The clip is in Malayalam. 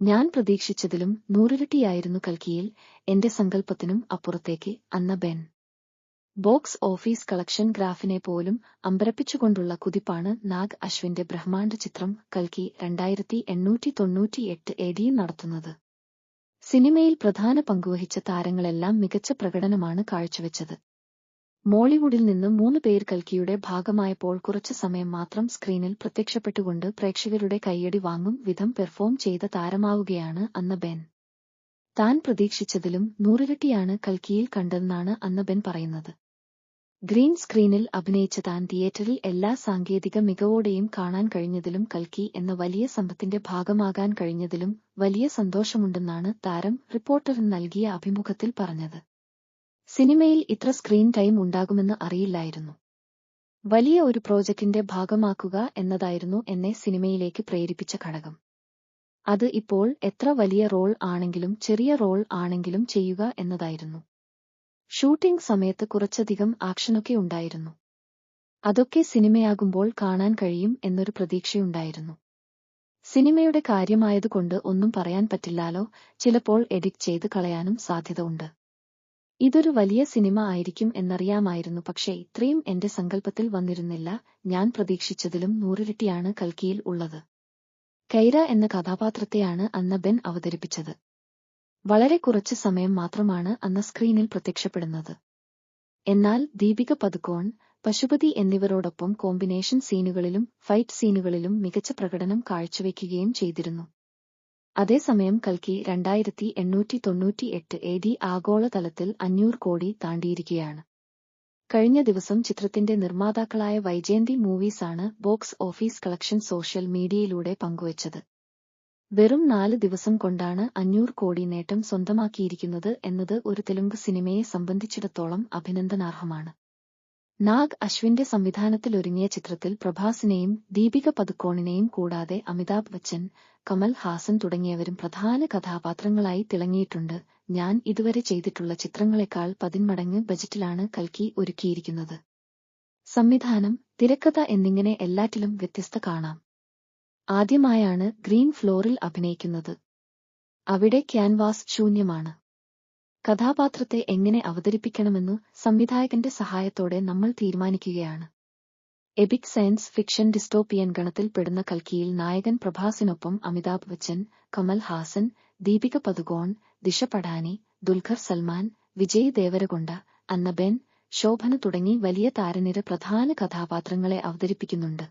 ഞാൻ പ്രതീക്ഷിച്ചതിലും നൂറിരട്ടിയായിരുന്നു കൽക്കിയിൽ എന്റെ സങ്കല്പത്തിനും അപ്പുറത്തേക്ക് Anna Ben. Box office collection ഗ്രാഫിനെ പോലും അമ്പരപ്പിച്ചുകൊണ്ടുള്ള കുതിപ്പാണ് നാഗ് അശ്വിന്റെ ബ്രഹ്മാണ്ഡ ചിത്രം കൽക്കി രണ്ടായിരത്തി എണ്ണൂറ്റി തൊണ്ണൂറ്റിയെട്ട് എഡിയും നടത്തുന്നത്. സിനിമയിൽ പ്രധാന പങ്കുവഹിച്ച താരങ്ങളെല്ലാം മികച്ച പ്രകടനമാണ് കാഴ്ചവെച്ചത്. മോളിവുഡിൽ നിന്ന് മൂന്ന് പേർ കൽക്കിയുടെ ഭാഗമായപ്പോൾ കുറച്ചു സമയം മാത്രം സ്ക്രീനിൽ പ്രത്യക്ഷപ്പെട്ടുകൊണ്ട് പ്രേക്ഷകരുടെ കയ്യടി വാങ്ങും വിധം പെർഫോം ചെയ്ത താരമാവുകയാണ് അന്ന അന്നബെൻ താൻ പ്രതീക്ഷിച്ചതിലും നൂറിരട്ടിയാണ് കൽക്കിയിൽ കണ്ടതെന്നാണ് അന്നബെൻ പറയുന്നത്. ഗ്രീൻ സ്ക്രീനിൽ അഭിനയിച്ച താൻ തിയേറ്ററിൽ എല്ലാ സാങ്കേതിക മികവോടെയും കാണാൻ കഴിഞ്ഞതിലും കൽക്കി എന്ന വലിയ സമ്പത്തിന്റെ ഭാഗമാകാൻ കഴിഞ്ഞതിലും വലിയ സന്തോഷമുണ്ടെന്നാണ് താരം റിപ്പോർട്ടറിന് നൽകിയ അഭിമുഖത്തിൽ പറഞ്ഞത്. സിനിമയിൽ ഇത്ര സ്ക്രീൻ ടൈം ഉണ്ടാകുമെന്ന് അറിയില്ലായിരുന്നു. വലിയ ഒരു പ്രോജക്റ്റിന്റെ ഭാഗമാക്കുക എന്നതായിരുന്നു എന്നെ സിനിമയിലേക്ക് പ്രേരിപ്പിച്ച ഘടകം. അത് ഇപ്പോൾ എത്ര വലിയ റോൾ ആണെങ്കിലും ചെറിയ റോൾ ആണെങ്കിലും ചെയ്യുക എന്നതായിരുന്നു. ഷൂട്ടിംഗ് സമയത്ത് കുറച്ചധികം ആക്ഷനൊക്കെ ഉണ്ടായിരുന്നു. അതൊക്കെ സിനിമയാകുമ്പോൾ കാണാൻ കഴിയും എന്നൊരു പ്രതീക്ഷയുണ്ടായിരുന്നു. സിനിമയുടെ കാര്യമായതുകൊണ്ട് ഒന്നും പറയാൻ പറ്റില്ലാലോ ചിലപ്പോൾ എഡിറ്റ് ചെയ്ത് കളയാനും സാധ്യത ഉണ്ട് ഇതൊരു വലിയ സിനിമ ആയിരിക്കും എന്നറിയാമായിരുന്നു. പക്ഷേ ഇത്രയും എന്റെ സങ്കല്പത്തിൽ വന്നിരുന്നില്ല. ഞാൻ പ്രതീക്ഷിച്ചതിലും നൂറിരട്ടിയാണ് കൽക്കിയിൽ ഉള്ളത്. കൈര എന്ന കഥാപാത്രത്തെയാണ് അന്ന ബെൻ അവതരിപ്പിച്ചത്. വളരെ കുറച്ച് സമയം മാത്രമാണ് അന്ന സ്ക്രീനിൽ പ്രത്യക്ഷപ്പെടുന്നത്. എന്നാൽ ദീപിക പതുക്കോൺ പശുപതി എന്നിവരോടൊപ്പം കോമ്പിനേഷൻ സീനുകളിലും ഫൈറ്റ് സീനുകളിലും മികച്ച പ്രകടനം കാഴ്ചവെക്കുകയും ചെയ്തിരുന്നു. അതേസമയം കൽക്കി രണ്ടായിരത്തി എണ്ണൂറ്റി തൊണ്ണൂറ്റിയെട്ട് എ ഡി ആഗോളതലത്തിൽ അഞ്ഞൂറ് കോടി താണ്ടിയിരിക്കുകയാണ്. കഴിഞ്ഞ ദിവസം ചിത്രത്തിന്റെ നിർമ്മാതാക്കളായ വൈജയന്തി മൂവീസാണ് ബോക്സ് ഓഫീസ് കളക്ഷൻ സോഷ്യൽ മീഡിയയിലൂടെ പങ്കുവച്ചത്. വെറും നാല് ദിവസം കൊണ്ടാണ് അഞ്ഞൂറ് കോടി നേട്ടം സ്വന്തമാക്കിയിരിക്കുന്നത് എന്നത് ഒരു തെലുങ്ക് സിനിമയെ സംബന്ധിച്ചിടത്തോളം അഭിനന്ദനാർഹമാണ്. നാഗ് അശ്വിന്റെ സംവിധാനത്തിലൊരുങ്ങിയ ചിത്രത്തിൽ പ്രഭാസിനെയും ദീപിക പതുക്കോണിനെയും കൂടാതെ അമിതാഭ് ബച്ചൻ കമൽ ഹാസൻ തുടങ്ങിയവരും പ്രധാന കഥാപാത്രങ്ങളായി തിളങ്ങിയിട്ടുണ്ട്. ഞാൻ ഇതുവരെ ചെയ്തിട്ടുള്ള ചിത്രങ്ങളെക്കാൾ പതിന്മടങ്ങ് ബജറ്റിലാണ് കൽക്കി ഒരുക്കിയിരിക്കുന്നത്. സംവിധാനം തിരക്കഥ എന്നിങ്ങനെ എല്ലാറ്റിലും വ്യത്യസ്ത കാണാം. ആദ്യമായാണ് ഗ്രീൻ ഫ്ലോറിൽ അഭിനയിക്കുന്നത്. അവിടെ ക്യാൻവാസ് ശൂന്യമാണ്. കഥാപാത്രത്തെ എങ്ങനെ അവതരിപ്പിക്കണമെന്നു സംവിധായകന്റെ സഹായത്തോടെ നമ്മൾ തീരുമാനിക്കുകയാണ്. എബിക് സയൻസ് ഫിക്ഷൻ ഡിസ്റ്റോപ്പിയൻ ഗണത്തിൽ പെടുന്ന കൽക്കിയിൽ നായകൻ പ്രഭാസിനൊപ്പം അമിതാഭ് ബച്ചൻ കമൽ ഹാസൻ ദീപിക പതുകോൺ ദിശ പടാനി ദുൽഖർ സൽമാൻ വിജയ് ദേവരകൊണ്ട അന്നബെൻ ശോഭന തുടങ്ങി വലിയ താരനിര പ്രധാന കഥാപാത്രങ്ങളെ അവതരിപ്പിക്കുന്നുണ്ട്.